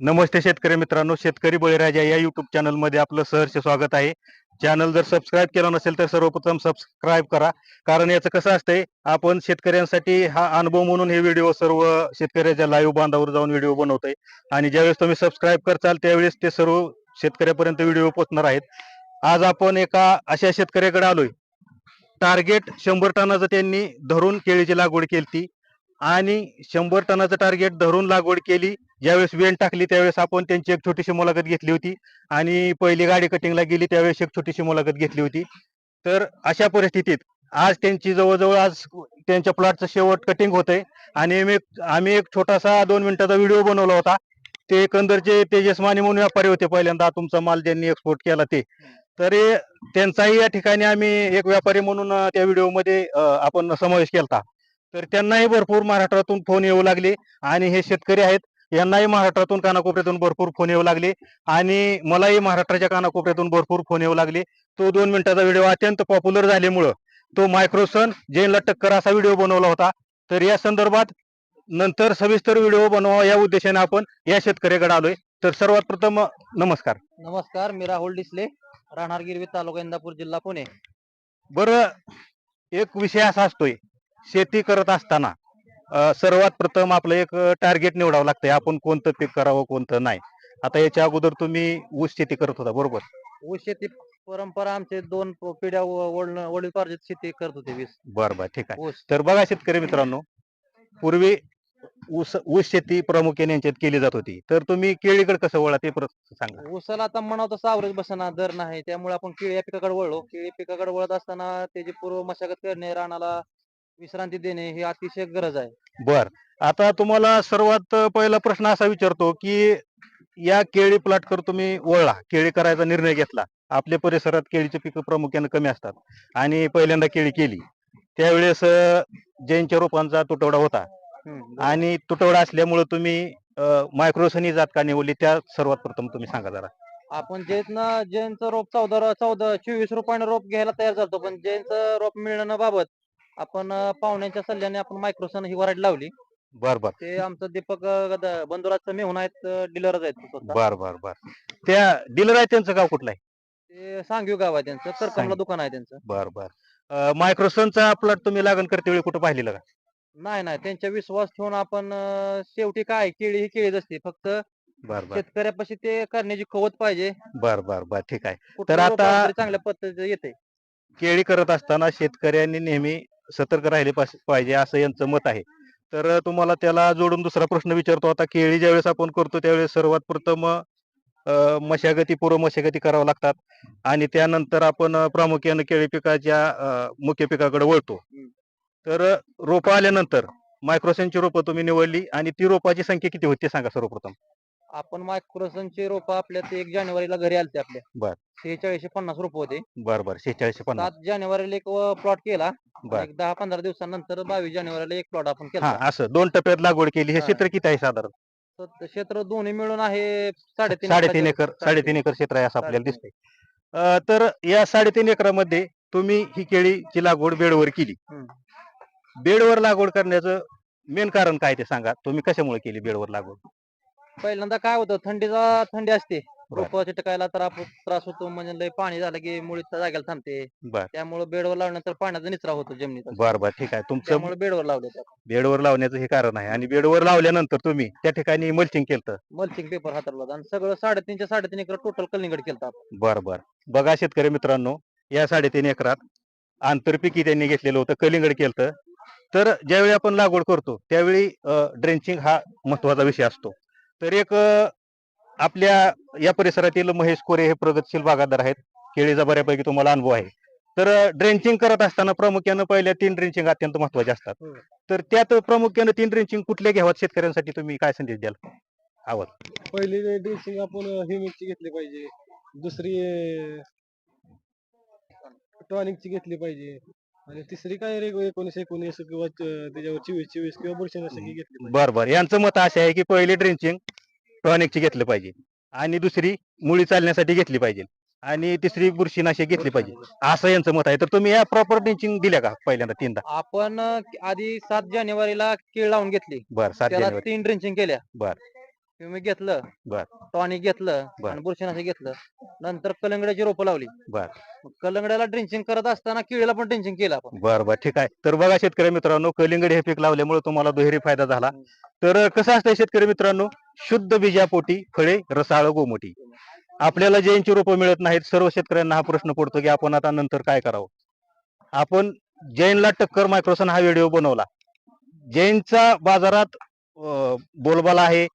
नमस्ते शेतकरी मित्रांनो शेतकरी बळीराजा या युट्यूब चॅनलमध्ये आपलं सहर्ष स्वागत आहे. चॅनल जर सबस्क्राईब केलं नसेल तर सर्वप्रथम सबस्क्राईब करा. कारण याचं कसं असतंय आपण शेतकऱ्यांसाठी हा अनुभव म्हणून हे व्हिडिओ सर्व शेतकऱ्याच्या लाईव्ह बांधावर जाऊन व्हिडिओ बनवतोय. आणि ज्यावेळेस तुम्ही सबस्क्राईब करचाल त्यावेळेस ते सर्व शेतकऱ्यापर्यंत व्हिडिओ पोहोचणार आहेत. आज आपण एका अशा शेतकऱ्याकडे आलोय. टार्गेट शंभर टनाचं त्यांनी धरून केळीची लागवड केली आणि शंभर टनाचं टार्गेट धरून लागवड केली. ज्यावेळेस वेण टाकली त्यावेळेस आपण त्यांची एक छोटीशी मुलाखत घेतली होती. आणि पहिली गाडी कटिंगला गेली त्यावेळेस एक छोटीशी मुलाखत घेतली होती. तर अशा परिस्थितीत आज त्यांची जवळजवळ आज त्यांच्या प्लॉटचं शेवट कटिंग होत आहे आणि मी आम्ही एक छोटासा दोन मिनिटाचा व्हिडिओ बनवला होता. ते एकंदरचे तेजस्वानी म्हणून व्यापारी होते पहिल्यांदा तुमचा माल ज्यांनी एक्सपोर्ट केला ते. तरी त्यांचाही या ठिकाणी आम्ही एक व्यापारी म्हणून त्या व्हिडिओमध्ये आपण समावेश केला तर त्यांनाही भरपूर महाराष्ट्रातून फोन येऊ लागले. आणि हे शेतकरी आहेत यांनाही महाराष्ट्रातून कानाकोपऱ्यातून भरपूर फोन येऊ लागले. आणि मलाही महाराष्ट्राच्या कानाकोपऱ्यातून भरपूर फोन येऊ लागले. तो दोन मिनिटाचा व्हिडिओ अत्यंत पॉप्युलर झाल्यामुळं तो मायक्रोसन जैनला टक्कर असा व्हिडिओ बनवला होता. तर या संदर्भात नंतर सविस्तर व्हिडिओ बनवा या उद्देशाने आपण या शेतकऱ्याकडे आलोय. तर सर्वात प्रथम नमस्कार. नमस्कार मी राहुल डिसले राहणार गिरवी तालुका इंदापूर जिल्हा पुणे. बरं एक विषय असा असतोय. शेती करत असताना सर्वात प्रथम आपलं एक टार्गेट निवडावं लागतंय. आपण कोणतं पीक करावं कोणतं नाही. आता याच्या अगोदर तुम्ही ऊस शेती करत होता बरोबर? ऊस शेती परंपरा आमचे दोन पिढ्या वडील पार्जित शेती करत होते वीस. बरं बरं. ठीक आहे. ऊस. तर बघा शेतकरी मित्रांनो पूर्वी ऊस ऊस शेती प्रामुख्याने यांच्यात केली जात होती. तर तुम्ही केळीकडे कसं वळा ते परत सांगा. ऊसाला आता म्हणावं तसं आवरेज बसना दर नाही. त्यामुळे आपण केळी या पिकाकडे वळलो. केळी पिकाकडे वळत असताना त्याची पूर्व मशागत करणे रानाला विश्रांती देणे ही अतिशय गरज आहे. बर. आता तुम्हाला सर्वात पहिला प्रश्न असा विचारतो की या केळी प्लॉट कर तुम्ही वळला केळी करायचा निर्णय घेतला. आपल्या परिसरात केळीची पिकं प्रामुख्याने कमी असतात आणि पहिल्यांदा केळी केली. त्यावेळेस जैनच्या रोपांचा तुटवडा होता. आणि तुटवडा असल्यामुळे तुम्ही मायक्रोसनी जात का निवडली? त्या सर्वात प्रथम तुम्ही सांगा जरा. आपण जैन जैनचं रोप चौदा चौदा चोवीस रुपयानं रोप घ्यायला तयार झालतो पण जैनचं रोप मिळणं बाबत आपण अं, पाहुण्यांच्या सल्ल्याने आपण मायक्रोसन ही वरायटी लावली. बर बर. ते आमचं दीपक अं, गद- बंधुराजचं मेहून आहेत डीलरच आहेत ते स्वतः. बर बर बर. त्या डीलर आहे त्यांचं गाव कुठलं आहे? ते सांगीव गाव आहे त्यांचं करकमला सांगवी. दुकान आहे त्यांचं. बर बर. मायक्रोसनचा प्लॉट तुम्ही लागण करते वेळी कुठं पाहिलेलं का? नाही नाही. त्यांच्या विश्वास ठेवून आपण अं, शेवटी काय केळी ही केळीच असते. फक्त बर बर. शेतकऱ्यापाशी ते करण्याची खवत पाहिजे. बर बर बर. ठीक आहे. कुठलं रोप आता- तरी चांगल्या पद्धतीचं येते केळी करत असताना शेतकऱ्यांनी नेहमी सतर्क राहिले पाहिजे असं यांचं मत आहे. तर तुम्हाला त्याला जोडून दुसरा प्रश्न विचारतो आता केळी ज्यावेळेस आपण करतो त्यावेळेस सर्वात प्रथम मशागती पूर्व मशागती कराव्या लागतात. आणि त्यानंतर आपण प्रामुख्याने केळी पिकाच्या मुख्य पिकाकडे वळतो. तर रोपं आल्यानंतर मायक्रोसेनची रोपं तुम्ही निवडली आणि ती रोपाची संख्या किती होती सांगा सर्वप्रथम. आपण मायक्रोसनचे रोप आपल्या ते एक जानेवारीला घरी आलते आपल्या. बर. शेहेचाळीसशे पन्नास रुपये होते. बर बर शेहेचाळीसशे पन्नास. सात जानेवारीला एक प्लॉट केला. बर. एक दहा पंधरा दिवसानंतर बावीस जानेवारीला एक प्लॉट आपण केला. हा असं दोन टप्प्यात लागवड केली. हे हा. क्षेत्र किती आहे साधारण? तर क्षेत्र दोन्ही मिळून आहे साडेतीन साडेतीन एकर साडेतीन. एकर क्षेत्र आहे असं आपल्याला. दिसतंय. अं, तर या साडेतीन एकरामध्ये तुम्ही ही केळीची लागवड बेडवर केली. हम्म. बेडवर लागवड करण्याचं मेन कारण काय ते सांगा. तुम्ही कशामुळे केली बेडवर लागवड? पहिल्यांदा काय होतं थंडीचा थंडी असते. रोप चिटकायला तर आपण त्रास होतो म्हणजे लय पाणी झालं की मुळी त्या जागेला थांबते. बर. त्यामुळे बेडवर लावल्यानंतर पाण्याचा निचरा होतो जमिनीत बर बर ठीक आहे. तुमचं त्यामुळे बेडवर लावले बेडवर लावण्याचं हे कारण आहे. आणि बेडवर लावल्यानंतर तुम्ही त्या ठिकाणी मल्चिंग केलं मल्चिंग पेपर हाताळला होता आणि सगळं साडेतीनच्या साडेतीन एकर टोटल कलिंगड केलं बर बर. बघा शेतकरी मित्रांनो या साडेतीन एकरात आंतरपिकी त्यांनी घेतलेलं होतं कलिंगड केलं तर ज्यावेळी आपण लागवड करतो त्यावेळी ड्रेंचिंग हा महत्त्वाचा विषय असतो. तर एक आपल्या या परिसरातील महेश कोरे हे प्रगतशील बागायतदार आहेत. केळीचा बऱ्यापैकी तुम्हाला अनुभव आहे. तर ड्रेंचिंग करत असताना प्रामुख्यानं पहिल्या तीन ड्रेंचिंग अत्यंत महत्त्वाचे असतात. हम्म. तर त्यात प्रामुख्यानं तीन ड्रेंचिंग कुठल्या घ्यावात शेतकऱ्यांसाठी तुम्ही काय संदेश द्याल? आवड पहिली ड्रेसिंग आपण ह्युमिकची घेतली पाहिजे. दुसरी टॉनिकची घेतली पाहिजे. आणि तिसरी काय रे एकोणीस एकोणीस किंवा च- त्याच्यावर चोवीस चोवीस किंवा बुरशीनाशक ही घेतली पाहिजे. बर बर. यांचं मत असं आहे की पहिली ड्रेंचिंग टॉनिकची घेतलं पाहिजे. आणि दुसरी मुळी चालण्यासाठी घेतली पाहिजे. आणि तिसरी बुरशीनाशक घेतली पाहिजे. असं यांचं मत आहे. तर तुम्ही या प्रॉपर ड्रेंचिंग दिल्या का पहिल्यांदा तीनदा? आपण अं, आधी सात जानेवारीला केळ लावून घेतली. बर सात त्याला जानेवारी. तीन ड्रिंचिंग केल्या. बर. तुम्ही घेतलं बर. टॉनिक घेतलं बर. आणि बुरशीनाशक घेतलं. नंतर कलंगड्याची रोपं लावली. बर. मग कलंगड्याला ड्रिंचिंग करत असताना केळीला पण ड्रिंचिंग केलं आपण. बर बर. ठीक आहे. तर बघा शेतकरी मित्रांनो कलिंगड हे पीक लावल्यामुळे तुम्हाला दुहेरी फायदा झाला. तर कसं असतंय शेतकरी मित्रांनो शुद्ध बीजापोटी फळे रसाळ गोमटी. आपल्याला जैनची रोपं मिळत नाहीत सर्व शेतकऱ्यांना हा प्रश्न पडतो की आपण आता नंतर काय करावं? आपण जैनला टक्कर मायक्रोसन हा व्हिडिओ बनवला. जैनचा बाजारात अं, बोलबाला आहे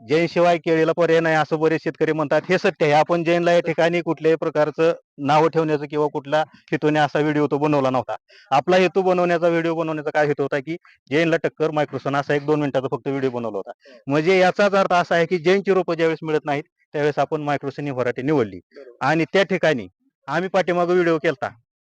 जैन शिवाय केळीला पर्याय नाही असं बरेच शेतकरी म्हणतात. हे सत्य आहे. आपण जैनला या ठिकाणी कुठल्याही प्रकारचं नाव ठेवण्याचं किंवा कुठला हेतूने असा व्हिडिओ तो बनवला नव्हता. आपला हेतू बनवण्याचा व्हिडिओ बनवण्याचा काय हेतू होता की जैनला टक्कर मायक्रोसन असा एक दोन मिनिटाचा फक्त व्हिडिओ बनवला होता. म्हणजे याचाच अर्थ असा आहे की जैनची रोपं ज्यावेळेस मिळत नाहीत त्यावेळेस आपण मायक्रोसन ही व्हरायटी निवडली. आणि त्या ठिकाणी आम्ही पाठीमागे व्हिडिओ केलता.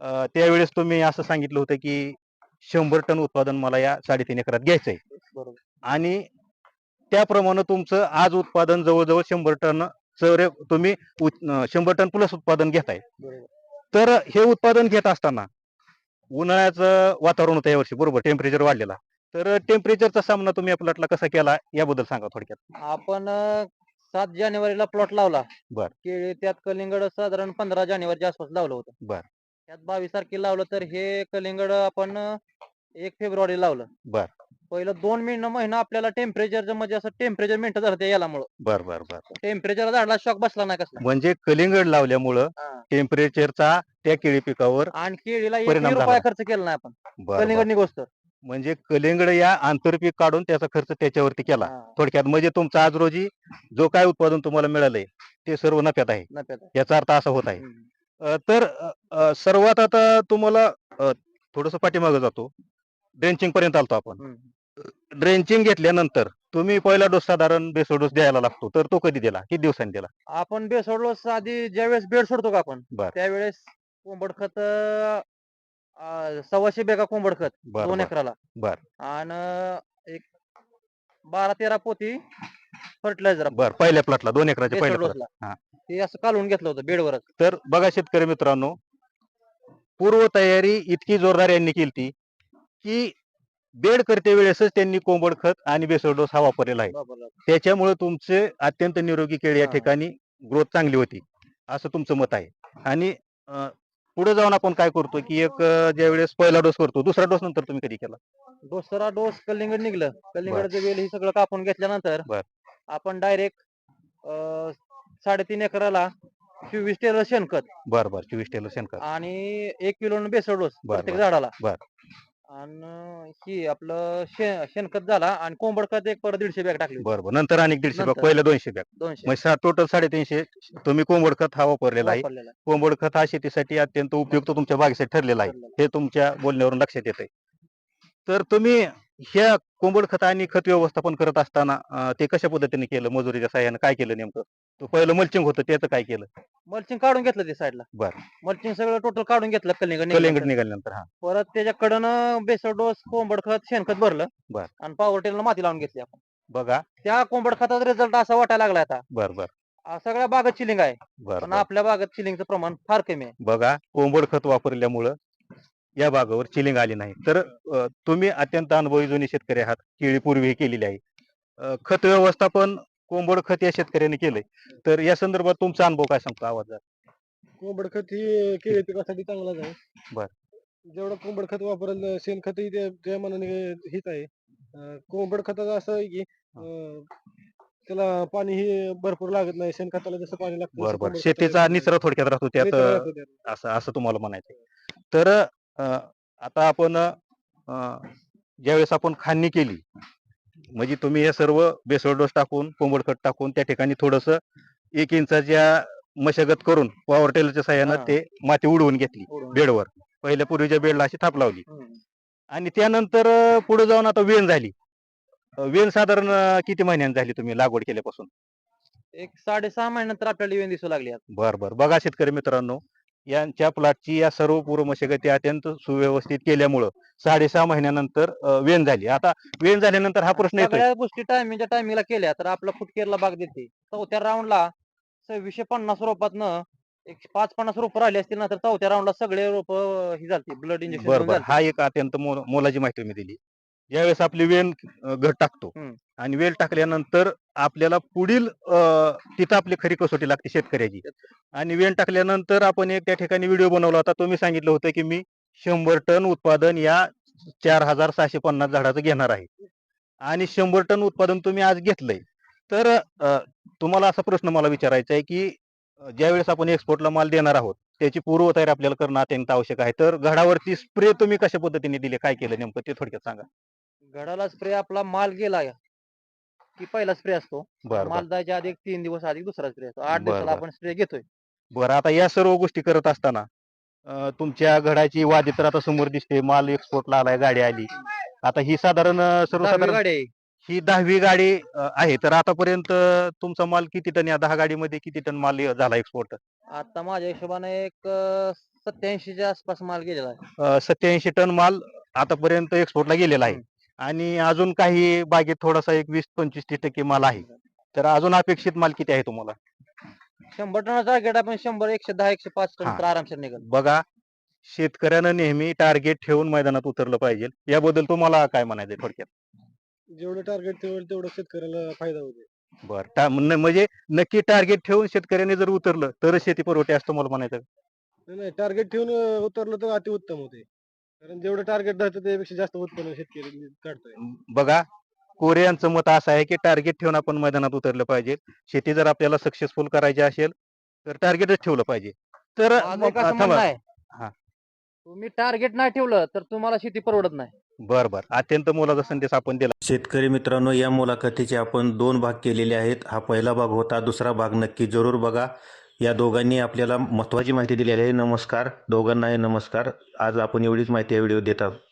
अं, त्यावेळेस तुम्ही असं सांगितलं होतं की शंभर टन उत्पादन मला या साडेतीन एकरात घ्यायचंय. आणि त्याप्रमाणे तुमचं आज उत्पादन जवळजवळ शंभर टन तुम्ही शंभर टन प्लस उत्पादन घेताय. तर हे उत्पादन घेत असताना उन्हाळ्याचं वातावरण होतं यावर्षी बरोबर टेम्परेचर वाढलेला. तर टेम्परेचरचा सामना तुम्ही प्लॉटला कसा केला याबद्दल सांगा थोडक्यात. आपण सात जानेवारीला प्लॉट लावला. बर. केळी त्यात कलिंगड साधारण पंधरा जानेवारीच्या आसपास लावलं होतं. बर. त्यात बावीस तारखेला लावलं तर हे कलिंगड आपण एक फेब्रुवारी लावलं. बर. पहिलं दोन महिना महिना आपल्याला टेम्परेचर म्हणजे असं टेम्परेचर मिनिट झालं त्या यालामुळं. बर बर बर. टेम्परेचर झाडला शॉक बसला नाही कसला. म्हणजे कलिंगड लावल्यामुळं हा. टेम्परेचरचा त्या केळी पिकावर आणि केळीला एक परिणाम रुपया. खर्च केला नाही आपण. बर, बर. कलिंगड निघोस्त म्हणजे कलिंगड या आंतरपीक काढून त्याचा खर्च त्याच्यावरती केला. थोडक्यात म्हणजे तुमचं आज रोजी जो काय उत्पादन तुम्हाला मिळालंय ते सर्व नफ्यात आहे. नफ्यात याचा अर्थ असा होत आहे. हम्म. अ, तर अ, अ, सर्वात आता तुम्हाला थोडस पाठीमागे जातो. ड्रेंचिंग पर्यंत आलतो आपण. हम्म. ड्रेंचिंग घेतल्यानंतर तुम्ही पहिला डोस साधारण बेसो डोस द्यायला लागतो तर तो कधी दिला किती दिवसांनी दिला आपण बेड सोडलो आधी ज्यावेळेस बेड सोडतो का आपण बर. त्यावेळेस कोंबड खत अं, सव्वाशे बेगा कोंबड खत बर दोन बर, एकराला बर. आणि एक बारा तेरा पोती फर्टिलायझर बर पहिल्या प्लॉटला दोन एकराच्या पहिल्या plot ला. हा. ते असं काढून घेतलं होतं बेडवरच तर बघा शेतकरी मित्रांनो पूर्व तयारी इतकी जोरदार यांनी केली की बेड करते वेळेसच त्यांनी कोंबड खत आणि बेसळ डोस हा वापरलेला आहे. त्याच्यामुळे तुमचे अत्यंत निरोगी केळी या. ठिकाणी ग्रोथ चांगली होती असं तुमचं मत आहे. आणि पुढे जाऊन आपण काय करतो की एक अं, ज्यावेळेस पहिला डोस करतो दुसरा डोस नंतर तुम्ही कधी केला? दुसरा डोस कलिंगड निघलं. कलिंगडचं वेल हे सगळं कापून घेतल्यानंतर. आपण डायरेक्ट साडेतीन एकराला चोवीस टेलर शेणखत बर बर. चोवीस टेलर शेणखत. आणि एक किलो बेसळ डोस प्रत्येक झाडाला. बर. आणि ही आपलं शे- शेणखत झाला आणि कोंबड खत एक परत दीडशे बॅग टाकली बर बर नंतर आणि दीडशे बॅग नंतर. पहिल्या दोनशे बॅग. दोनशे. म्हणजे टोटल साडेतीनशे. तुम्ही कोंबड खत हा वापरलेला आहे. वापरलेला कोंबड खत हा शेतीसाठी अत्यंत उपयुक्त तुमच्या बागेसाठी ठरलेला आहे. आहे. हे तुमच्या बोलण्यावरून लक्षात येत आहे तर तुम्ही ह्या कोंबड खत आणि खत व्यवस्थापन करत असताना ते कशा पद्धतीने केलं? मजुरीच्या साह्यानं काय केलं नेमकं? तो पहिलं मल्चिंग होतं त्याचं काय केलं? मल्चिंग काढून घेतलं ते साईडला बर. मल्चिंग सगळं टोटल काढून घेतलं कलिंगड निघाल्यानंतर. हा. परत त्याच्याकडनं बेसळ डोस कोंबड खत शेणखत भरलं. बर. आणि पॉवर टेलर माती लावून घेतली आपण. बघा. त्या कोंबड खताचा रिझल्ट असा वाटायला लागला आता. बर बर. सगळ्या बागेत चिलिंग आहे. पण. आपल्या बागेत चिलिंगचं प्रमाण फार कमी आहे. बघा कोंबड खत वापरल्यामुळं या बागावर चिलिंग आली नाही. तर अं, तुम्ही अत्यंत अनुभवी जुने शेतकरी आहात. केळी पूर्वी केलेली आहे. अं, खत व्यवस्थापन कोंबड खत या शेतकऱ्यांनी केलंय. तर या संदर्भात तुमचा अनुभव काय सांगतो? आवाज कोंबड खत ही केळी पिकासाठी चांगलाच आहे. बर. जेवढं कोंबड खत वापरेल शेणखत ही त्या त्या मनाने हेच आहे. अं, कोंबड खताचं असं आहे की अं, त्याला पाणी ही भरपूर लागत नाही. शेणखताला जसं पाणी लागतं बर तसं बर कोंबड खताला शेतीचा निचरा थोडक्यात राहतो. त्यात निचरा अं, राहतो त्यात. असं असं तुम्हाला म्हणायचं तर आता आपण ज्यावेळेस आपण खाणणी केली म्हणजे तुम्ही हे सर्व बेसळ डोस टाकून कोंबड खत टाकून त्या ठिकाणी थोडस एक इंचाच्या मशागत करून पॉवर टेलरच्या साह्यानं हा. ते माती उडवून घेतली. बेडवर पहिल्या पूर्वीच्या बेडला अशी थाप लावली. आणि त्यानंतर पुढे जाऊन आता वेण झाली वेण साधारण किती महिन्यांनी झाली तुम्ही लागवड केल्यापासून एक साडेसहा महिन्यानंतर आपल्याला इव्हेंट दिसू लागली. बर बर बघा शेतकरी मित्रांनो यांच्या प्लॉटची या सर्व पूर्व मशागती अत्यंत सुव्यवस्थित केल्यामुळं साडेसहा महिन्यानंतर अं, वेण झाली. आता वेण झाल्यानंतर हा प्रश्न येतोय. सगळ्या गोष्टी टायमिंगच्या टायमिंगला केल्या तर आपला फुटकेरला बाग देते. चौथ्या राऊंडला सव्वीसशे पन्नास रोपातनं एक पाच पन्नास रोप राहिले असतील ना तर चौथ्या राऊंडला सगळे रोप ही झालती. ब्लड इंजेक्शन हा एक अत्यंत मोल- मोलाची माहिती मी दिली. ज्यावेळेस आपली वेल अं, घट टाकतो. हम्म. आणि वेल टाकल्यानंतर आपल्याला पुढील अं, तिथं आपली खरी कसोटी लागते शेतकऱ्याची. आणि वेल टाकल्यानंतर आपण एक त्या ठिकाणी व्हिडिओ बनवला होता. तुम्ही सांगितलं होतं की मी शंभर टन उत्पादन या चार हजार सहाशे पन्नास झाडाचं घेणार आहे. आणि शंभर टन उत्पादन तुम्ही आज घेतलंय. तर अं, तुम्हाला असा प्रश्न मला विचारायचा आहे की अं, ज्यावेळेस आपण एक्सपोर्टला माल देणार आहोत त्याची पूर्वतयारी आपल्याला करणं अत्यंत आवश्यक आहे. तर घडावरती स्प्रे तुम्ही कशा पद्धतीने दिले? काय केलं नेमकं? ते थोडक्यात सांगा. घडाला स्प्रे आपला माल गेला की पहिला स्प्रे असतो. बरं माल जायच्या आधी एक तीन दिवस आधी दुसरा स्प्रे असतो. आठ बरं, दिवसाला बरं. आपण स्प्रे घेतोय. बरं आता या सर्व गोष्टी करत असताना अं, तुमच्या घडाची वादी तर आता समोर दिसते. माल एक्सपोर्टला आलाय गाडी आली. आता ही साधारण अं, दहावी सर्वसाधारण गाडी आहे. ही दहावी गाडी अं, आहे. तर आतापर्यंत तुमचा माल किती टन या दहा गाडीमध्ये किती टन माल झाला एक्सपोर्ट आता माझ्या हिशोबाने एक सत्याऐंशीच्या आसपास माल गेलेला आहे. सत्याऐंशी टन माल आतापर्यंत एक्सपोर्टला गेलेला आहे. हम्म. आणि अजून काही बागेत थोडासा एक वीस पंचवीस तीस टक्के माल आहे. तर अजून अपेक्षित माल किती आहे तुम्हाला? शंभर टनाचा टार्गेट आपण शंभर एकशे दहा एकशे पाच टन हा. तर आरामशीर निघेल. बघा शेतकऱ्यानं नेहमी टार्गेट ठेवून मैदानात उतरलं पाहिजे. याबद्दल तुम्हाला काय म्हणायचंय थोडक्यात? जेवढं टार्गेट ठेवेल तेवढं शेतकऱ्याला फायदा होतो बर टा- न- म्हणजे नक्की टार्गेट ठेवून शेतकऱ्याने जर उतरलं तर शेती परवडते असं मला म्हणायचं? नाही, नाही टार्गेट ठेवून अं, उतरलं तर अति उत्तम होते. कारण जेवढं टार्गेट धरतं त्यापेक्षा जास्त उत्पन्न शेतकरी काढतोय. बघा कोरे यांचं मत असं आहे की टार्गेट ठेवून आपण मैदानात उतरलं पाहिजे. शेती जर आपल्याला सक्सेसफुल करायची असेल तर टार्गेटच ठेवलं पाहिजे. तर माझं एक मग- असं थांबा. म्हणणं आहे. हा. तुम्ही टार्गेट नाही ठेवलं तर तुम्हाला शेती परवडत नाही. बर बर. अत्यंत मोलाचा संदेश आपण दिला. शेतकरी मित्रांनो या मुलाखतीचे आपण दोन भाग केलेले आहेत. हा पहिला भाग होता दुसरा भाग नक्की जरूर बघा. या दोघांनी आपल्याला महत्त्वाची माहिती दिलेली आहे. नमस्कार. दोघांनाही नमस्कार. आज आपण एवढीच माहिती या व्हिडिओ देत आहोत.